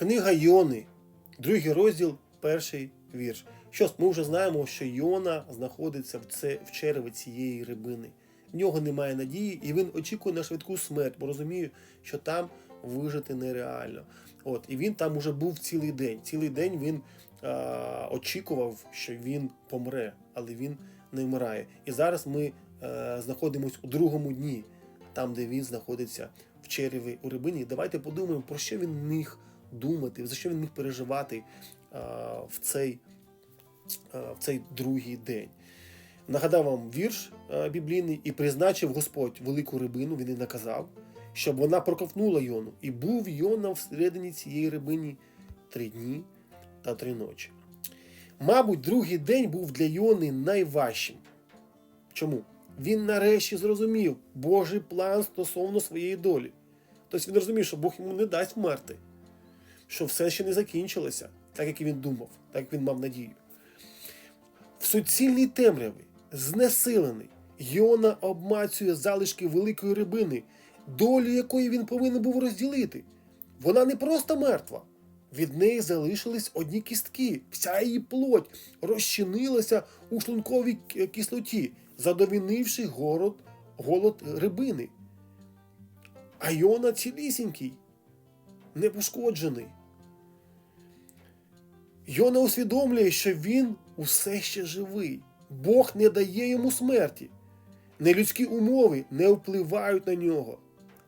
Книга Йони, другий розділ, перший вірш. Що ж, ми вже знаємо, що Йона знаходиться в, це, в череві цієї рибини. В нього немає надії, і він очікує на швидку смерть, бо розуміє, що там вижити нереально. От, і він там уже був цілий день. Цілий день він а, очікував, що він помре, але він не вмирає. І зараз ми е, знаходимося у другому дні, там, де він знаходиться в череві у рибині. Давайте подумаємо, про що він міг думати, за що він міг переживати а, в, цей, а, в цей другий день. Нагадав вам вірш а, біблійний і призначив Господь велику рибину, він і наказав, щоб вона проковтнула Йону. І був Йона всередині цієї рибині три дні та три ночі. Мабуть, другий день був для Йони найважчим. Чому? Він нарешті зрозумів Божий план стосовно своєї долі. Тобто він розумів, що Бог йому не дасть вмерти, що все ще не закінчилося, так як він думав, так як він мав надію. В суцільній темряві, знесилений, Йона обмацює залишки великої рибини, долю якої він повинен був розділити. Вона не просто мертва. Від неї залишились одні кістки, вся її плоть розчинилася у шлунковій кислоті, задовінивши город, голод рибини. А Йона цілісінький, непошкоджений. Йона усвідомлює, що він усе ще живий. Бог не дає йому смерті. Нелюдські умови не впливають на нього.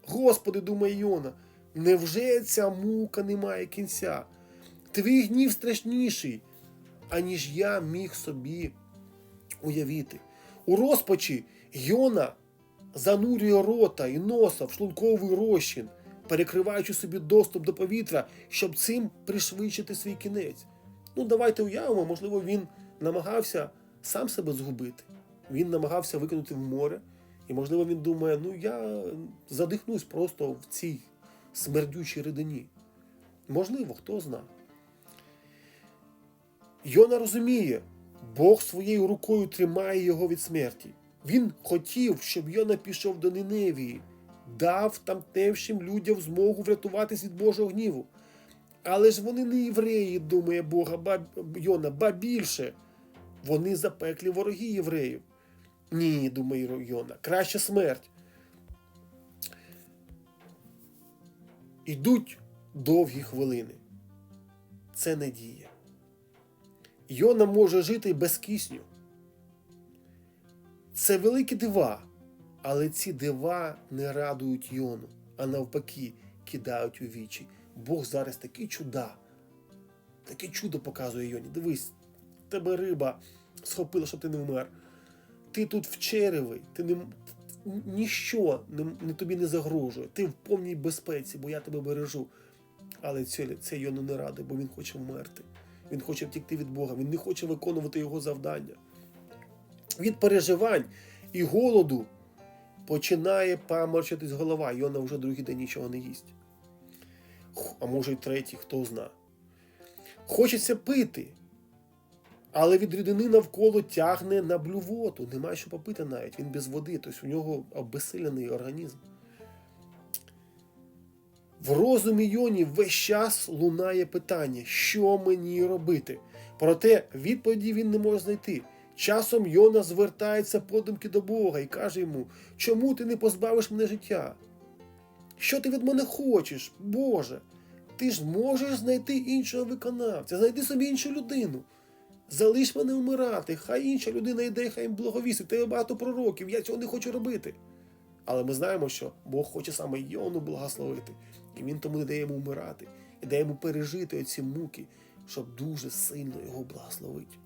Господи, думає Йона, невже ця мука не має кінця? Твій гнів страшніший, аніж я міг собі уявити. У розпачі Йона занурює рота і носа в шлунковий розчин, перекриваючи собі доступ до повітря, щоб цим пришвидшити свій кінець. Ну, давайте уявимо, можливо, він намагався сам себе згубити. Він намагався викинути в море, і, можливо, він думає, ну я задихнусь просто в цій смердючій рідині. Можливо, хто зна. Йона розуміє, Бог своєю рукою тримає його від смерті. Він хотів, щоб Йона пішов до Ниневії, дав тамтешнім людям змогу врятуватись від Божого гніву. Але ж вони не євреї, думає Бога, ба, Йона, ба більше. Вони запеклі вороги євреїв. Ні, думає Йона, краще смерть. Ідуть довгі хвилини. Це не діє. Йона може жити без кисню. Це великі дива, але ці дива не радують Йону, а навпаки, кидають у вічі. Бог зараз такі чуда, таке чудо показує Йоні. Дивись, тебе риба схопила, щоб ти не вмер. Ти тут в череві, ти не, ніщо не, не, тобі не загрожує. Ти в повній безпеці, бо я тебе бережу. Але це, це Йону не радий, бо він хоче вмерти. Він хоче втікти від Бога, він не хоче виконувати його завдання. Від переживань і голоду починає паморчитись голова. Йона вже другий день нічого не їсть. А може й третій, хто зна. Хочеться пити, але від рідини навколо тягне на блювоту. Немає що попити навіть. Він без води, тобто у нього обесилений організм. В розумі Йоні весь час лунає питання, що мені робити. Проте відповіді він не може знайти. Часом Йона звертається подумки до Бога і каже йому, чому ти не позбавиш мене життя? Що ти від мене хочеш, Боже? Ти ж можеш знайти іншого виконавця, знайди собі іншу людину. Залиш мене вмирати, хай інша людина йде, хай їм благовістить. Тебе багато пророків, я цього не хочу робити. Але ми знаємо, що Бог хоче саме Йону благословити. І він тому не дає йому вмирати, і дає йому пережити оці муки, щоб дуже сильно його благословити.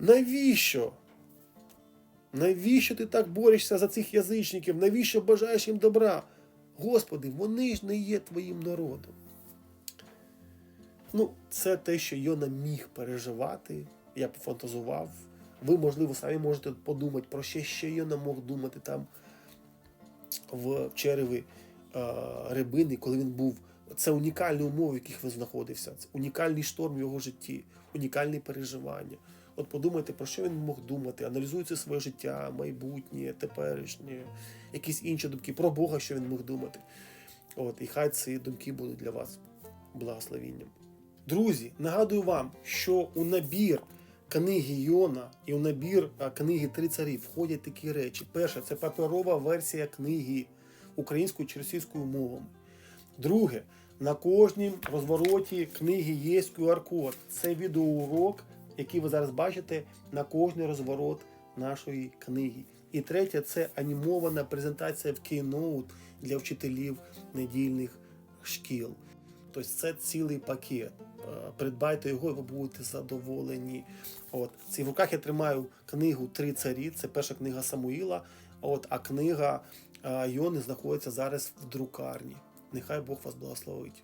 Навіщо? Навіщо ти так борешся за цих язичників? Навіщо бажаєш їм добра? Господи, вони ж не є твоїм народом. Ну, це те, що Йона міг переживати. Я пофантазував. Ви, можливо, самі можете подумати, про що ще Йона мог думати там в череві е, рибини, коли він був. Це унікальні умови, в яких він знаходився. Це унікальний шторм в його житті, унікальні переживання. От подумайте, про що він мог думати, аналізуючи своє життя, майбутнє, теперішнє, якісь інші думки, про Бога, що він міг думати. От, і хай ці думки будуть для вас благословінням. Друзі, нагадую вам, що у набір книги Йона і у набір книги Три царі входять такі речі. Перше, це паперова версія книги українською чи російською мовами. Друге, на кожній розвороті книги є QR-код. Це відеоурок, який ви зараз бачите на кожний розворот нашої книги. І третє це анімована презентація в Keynote для вчителів недільних шкіл. Тобто це цілий пакет. Е, Придбайте його, і ви будете задоволені. От ці в руках я тримаю книгу Три царі. Це перша книга Самуїла. От, а книга е, Йони знаходиться зараз в друкарні. Нехай Бог вас благословить.